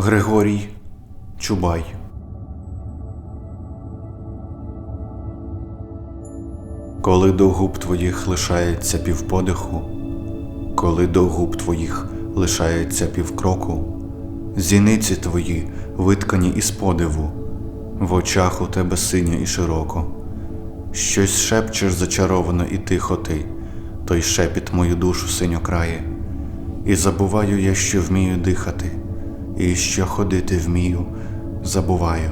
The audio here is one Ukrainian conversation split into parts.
Григорій Чубай. Коли до губ твоїх лишається півподиху, коли до губ твоїх лишається півкроку, зіниці твої виткані із подиву, в очах у тебе синьо і широко, щось шепчеш зачаровано і тихо ти, той шепіт мою душу синьо крає, і забуваю я, що вмію дихати, і що ходити вмію, забуваю.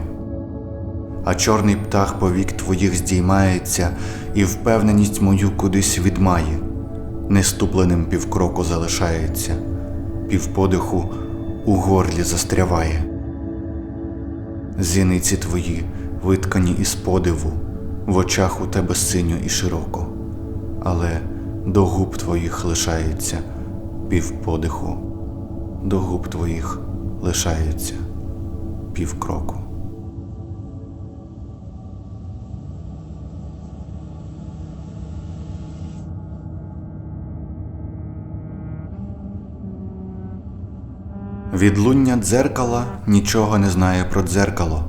А чорний птах повік твоїх здіймається, і впевненість мою кудись відмає, неступленим півкроку залишається, півподиху у горлі застряває. Зіниці твої виткані із подиву, в очах у тебе синьо і широко, але до губ твоїх лишається півподиху, до губ твоїх лишається півкроку. Відлуння дзеркала нічого не знає про дзеркало,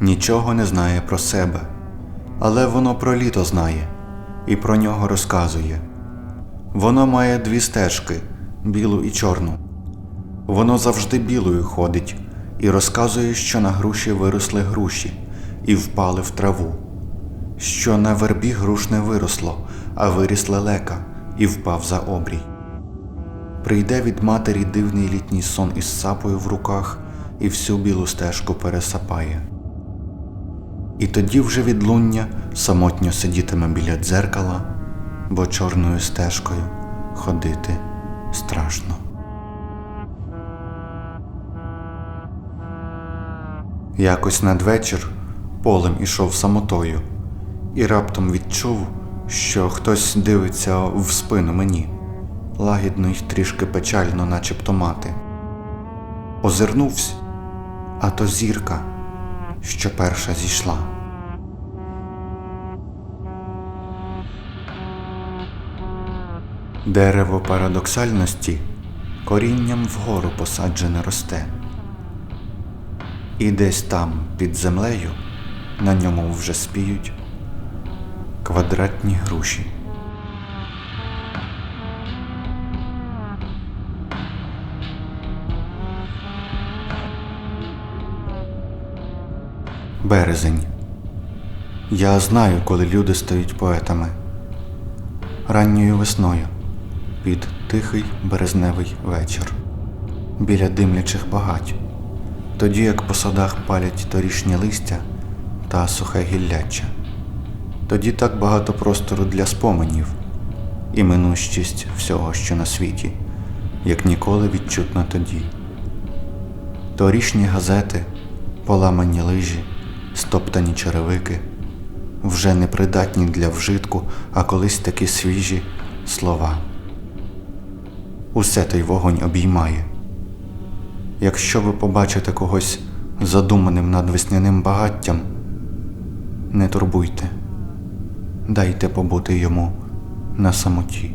нічого не знає про себе, але воно про літо знає і про нього розказує. Воно має дві стежки білу і чорну. Воно завжди білою ходить і розказує, що на груші виросли груші і впали в траву, що на вербі груш не виросло, а виріс лелека і впав за обрій. Прийде від матері дивний літній сон із сапою в руках і всю білу стежку пересапає. І тоді вже відлуння самотньо сидітиме біля дзеркала, бо чорною стежкою ходити страшно. Якось надвечір полем ішов самотою, і раптом відчув, що хтось дивиться в спину мені лагідно й трішки печально, начебто мати. Озирнувся, а то зірка, що перша зійшла. Дерево парадоксальності корінням вгору посаджене росте, і десь там, під землею, на ньому вже спіють квадратні груші. Березень. Я знаю, коли люди стають поетами. Ранньою весною під тихий березневий вечір, біля димлячих багать, тоді як по садах палять торішнє листя та сухе гілляча. Тоді так багато простору для споменів і минущість всього, що на світі, як ніколи відчутна тоді. Торішні газети, поламані лижі стоптані черевики, вже не придатні для вжитку, а колись такі свіжі слова. Усе той вогонь обіймає. Якщо ви побачите когось задуманим над весняним багаттям, не турбуйте, дайте побути йому на самоті.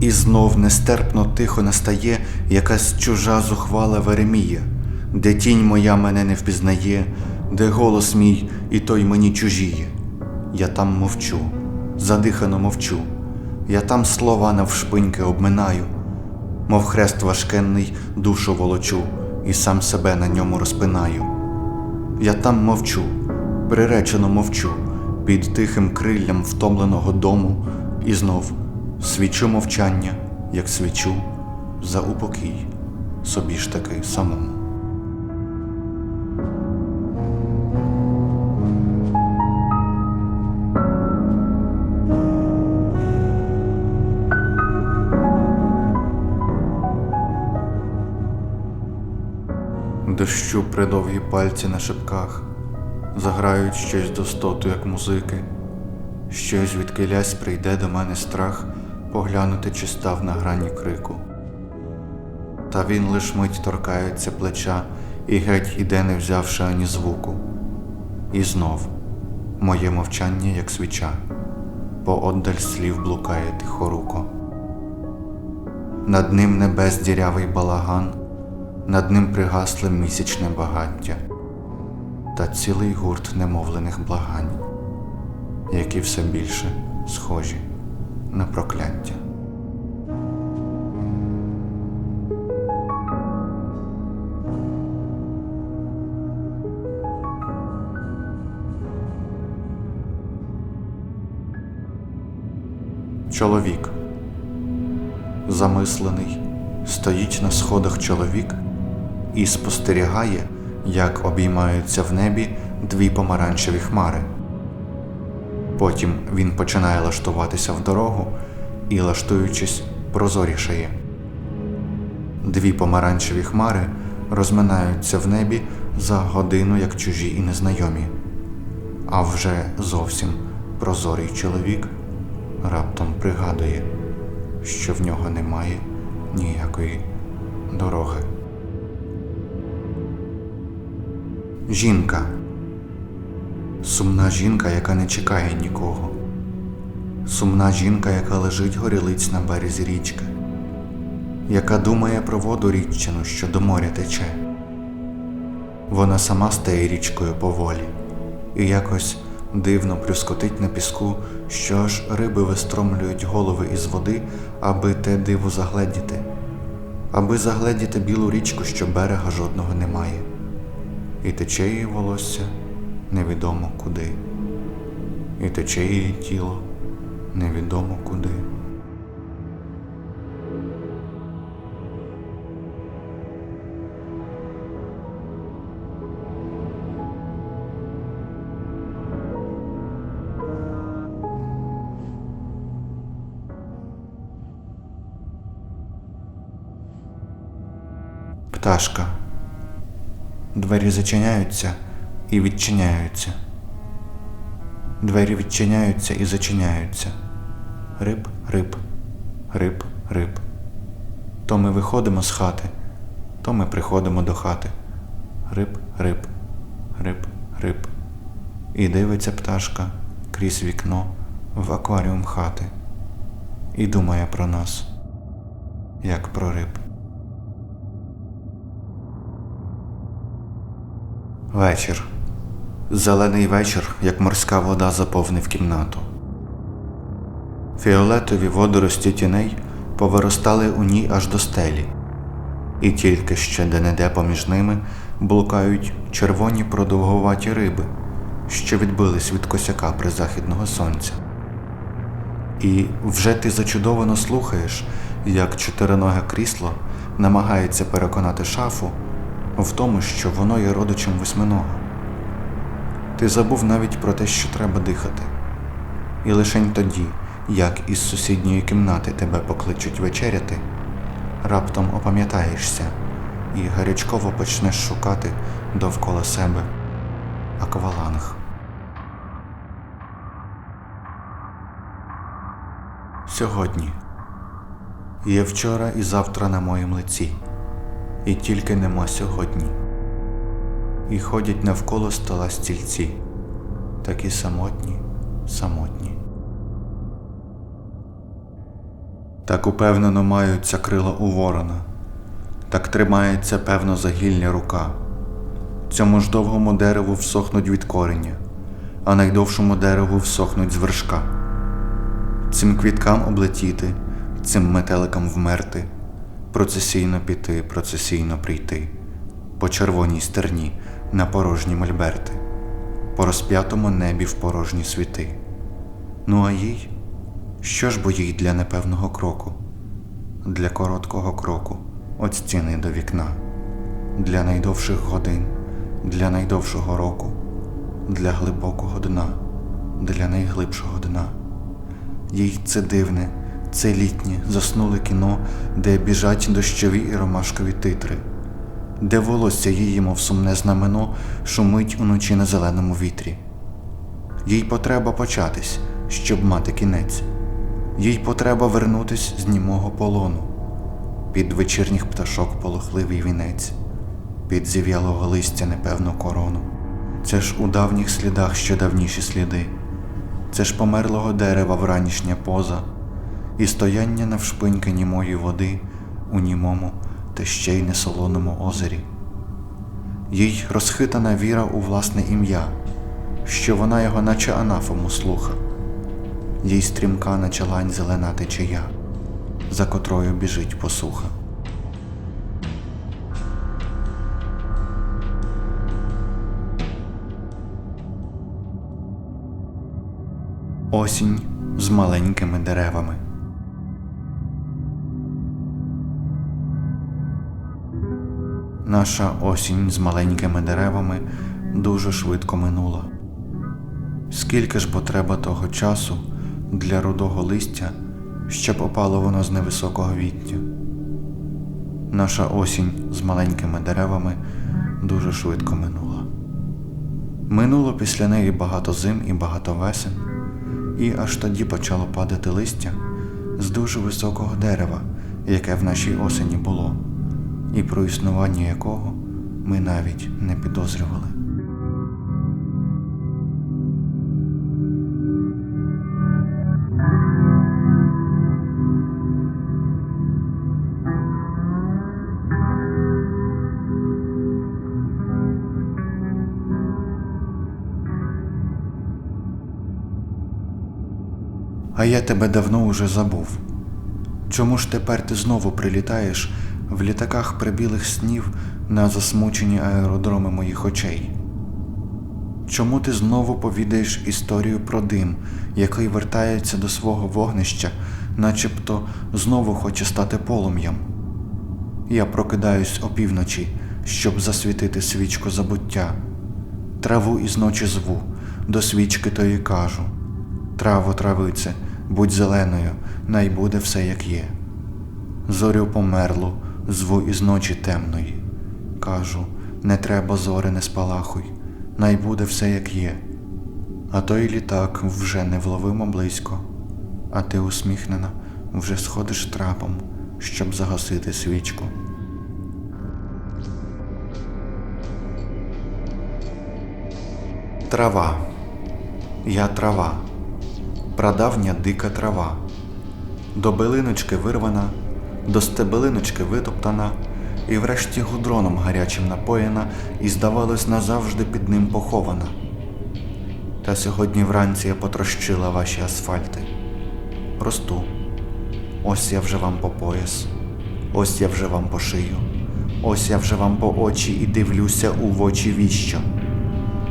І знов нестерпно тихо настає якась чужа зухвала Веремія, де тінь моя мене не впізнає, де голос мій і той мені чужіє. Я там мовчу, задихано мовчу, я там слова навшпиньки обминаю, мов хрест важкенний душу волочу, і сам себе на ньому розпинаю. Я там мовчу, приречено мовчу, під тихим криллям втомленого дому, і знов свічу мовчання, як свічу за упокій собі ж таки самому. Дощу придовгі пальці на шипках, заграють щось достоту, як музики, щось відкилясь прийде до мене страх поглянути, чи став на грані крику. Та він лиш мить торкається плеча і геть іде, не взявши ані звуку. І знов моє мовчання, як свіча, поодаль слів блукає тихоруко. Над ним небес дірявий балаган, над ним пригасле місячне багаття та цілий гурт немовлених благань, які все більше схожі на прокляття. Чоловік. Замислений, стоїть на сходах чоловік і спостерігає, як обіймаються в небі дві помаранчеві хмари. Потім він починає лаштуватися в дорогу і, лаштуючись, прозорішає. Дві помаранчеві хмари розминаються в небі за годину, як чужі і незнайомі. А вже зовсім прозорий чоловік раптом пригадує, що в нього немає ніякої дороги. Жінка. Сумна жінка, яка не чекає нікого. Сумна жінка, яка лежить горілиць на березі річки, яка думає про воду річчину, що до моря тече. Вона сама стає річкою поволі і якось дивно плюскотить на піску, що аж риби вистромлюють голови із води, аби те диво загледіти, аби загледіти білу річку, що берега жодного немає, і тече її волосся невідомо куди, і тече її тіло невідомо куди. Пташка. Двері зачиняються і відчиняються. Двері відчиняються і зачиняються. Риб, риб, риб, риб. То ми виходимо з хати, то ми приходимо до хати. Риб, риб, риб, риб. І дивиться пташка крізь вікно в акваріум хати. І думає про нас, як про риб. Вечір. Зелений вечір, як морська вода, заповнив кімнату. Фіолетові водорості тіней повиростали у ній аж до стелі, і тільки ще де-не-де поміж ними блукають червоні продовгуваті риби, що відбились від косяка призахідного сонця. І вже ти зачудовано слухаєш, як чотириноге крісло намагається переконати шафу в тому, що воно є родичем восьминога. Ти забув навіть про те, що треба дихати. І лишень тоді, як із сусідньої кімнати тебе покличуть вечеряти, раптом опам'ятаєшся і гарячково почнеш шукати довкола себе акваланг. Сьогодні є вчора і завтра на моїм лиці, і тільки нема сьогодні. І ходять навколо стола стільці, такі самотні, самотні. Так упевнено маються крила у ворона, так тримається певно загільня рука. Цьому ж довгому дереву всохнуть від корення, а найдовшому дереву всохнуть з вершка. Цим квіткам облетіти, цим метеликам вмерти, процесійно піти, процесійно прийти, по червоній стерні на порожні мольберти, по розп'ятому небі в порожні світи. Ну а їй, що ж бо їй для непевного кроку, для короткого кроку от стіни до вікна, для найдовших годин, для найдовшого року, для глибокого дна, для найглибшого дна. Їй це дивне, це літнє, заснуле кіно, де біжать дощові і ромашкові титри, де волосся її, мов сумне знамено, шумить уночі на зеленому вітрі. Їй потреба початись, щоб мати кінець, їй потреба вернутись з німого полону, під вечірніх пташок полохливий вінець, під зів'ялого листя непевну корону. Це ж у давніх слідах ще давніші сліди. Це ж померлого дерева вранішня поза, і стояння навшпиньки німої води у німому та ще й несолоному озері. Їй розхитана віра у власне ім'я, що вона його наче анафому слуха, їй стрімка наче лань зелена течія, за котрою біжить посуха. Осінь з маленькими деревами. Наша осінь з маленькими деревами дуже швидко минула. Скільки ж бо треба того часу для рудого листя, щоб опало воно з невисокого віття? Наша осінь з маленькими деревами дуже швидко минула. Минуло після неї багато зим і багато весен, і аж тоді почало падати листя з дуже високого дерева, яке в нашій осені було, і про існування якого ми навіть не підозрювали. А я тебе давно уже забув. Чому ж тепер ти знову прилітаєш в літаках прибілих снів на засмучені аеродроми моїх очей? Чому ти знову повідаєш історію про дим, який вертається до свого вогнища, начебто знову хоче стати полум'ям? Я прокидаюсь опівночі, щоб засвітити свічку забуття. Траву із ночі зву, до свічки тої кажу. Траво, травице, будь зеленою, най буде все як є. Зорю померлу, зву із ночі темної. Кажу, не треба зори, не спалахуй, най буде все як є. А той літак вже невловимо близько, а ти усміхнена, вже сходиш трапом, щоб загасити свічку. Трава. Я трава, прадавня дика трава, до билиночки вирвана, до стебелиночки витоптана, і врешті гудроном гарячим напоєна, і, здавалось, назавжди під ним похована. Та сьогодні вранці я потрощила ваші асфальти. Росту. Ось я вже вам по пояс, ось я вже вам по шию, ось я вже вам по очі і дивлюся у вочі віщо.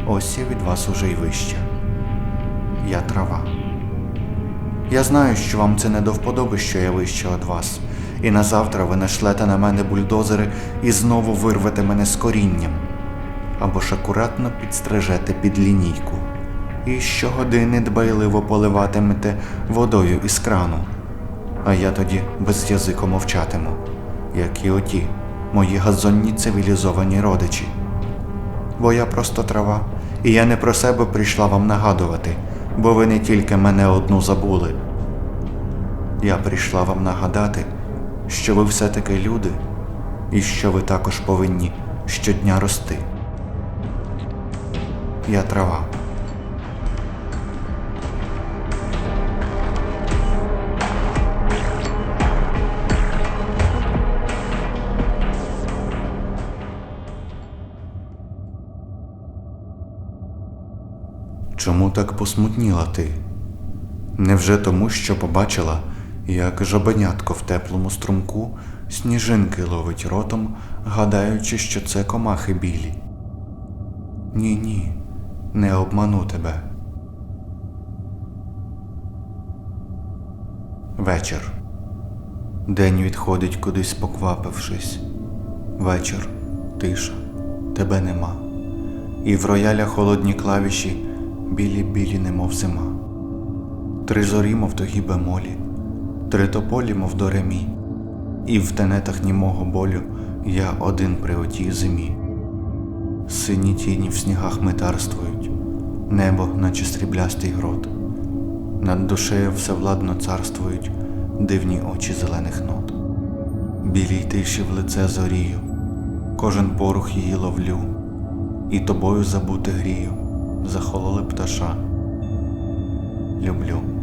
Ось я від вас уже й вище. Я трава. Я знаю, що вам це не до вподоби, що я вище від вас, і назавтра ви нашлете на мене бульдозери і знову вирвете мене з корінням, або ж акуратно підстрижете під лінійку, і щогодини дбайливо поливатимете водою із крану, а я тоді без язику мовчатиму, як і оті мої газонні цивілізовані родичі. Бо я просто трава, і я не про себе прийшла вам нагадувати, бо ви не тільки мене одну забули. Я прийшла вам нагадати, що ви все-таки люди, і що ви також повинні щодня рости. Я трава. Чому так посмутніла ти? Невже тому, що побачила, як жабенятко в теплому струмку сніжинки ловить ротом, гадаючи, що це комахи білі? Ні, ні, не обману тебе. Вечір. День відходить кудись поквапившись. Вечір, тиша, тебе нема. І в рояля холодні клавіші білі-білі, немов зима. Три зорі, мов до гібемолі, три тополі, мов до ремі, і в тенетах німого болю я один при отій зимі. Сині тіні в снігах метарствують, небо, наче сріблястий грот. Над душею всевладно царствують дивні очі зелених нот. Білій тиші в лице зорію, кожен порух її ловлю, і тобою забути грію, захололи пташа. люблю.